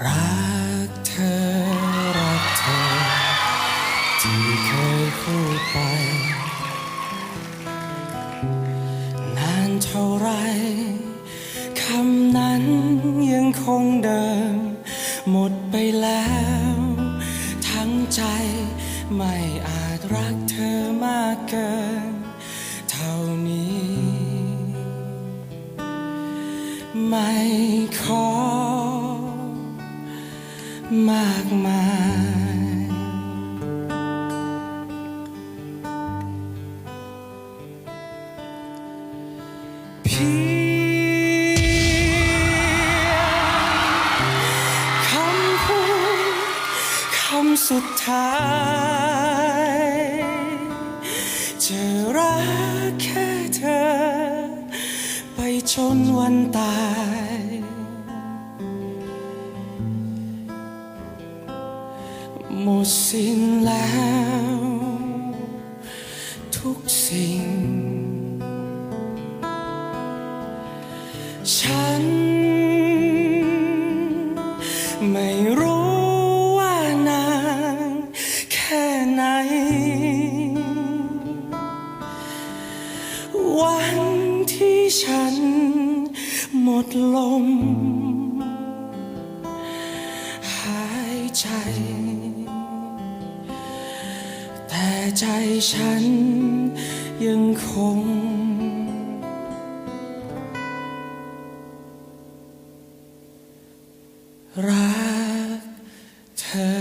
รักเธอ รักเธอ ที่เคยพูดไป นานเท่าไรคำนั้นยังคงเดิม หมดไปแล้ว ทั้งใจไม่อาจรักเธอมากเกิน เท่านี้ ไม่ขอ มากมายเพียงคำพูดคำสุดท้ายจะรักแค่เธอ ไปจนวันตาย หมดสิ้นแล้ว ทุกสิ่ง ฉัน ไม่รู้ว่านานแค่ไหน วันที่ฉันหมดลม หายใจ แต่ใจฉันยังคง รักเธอ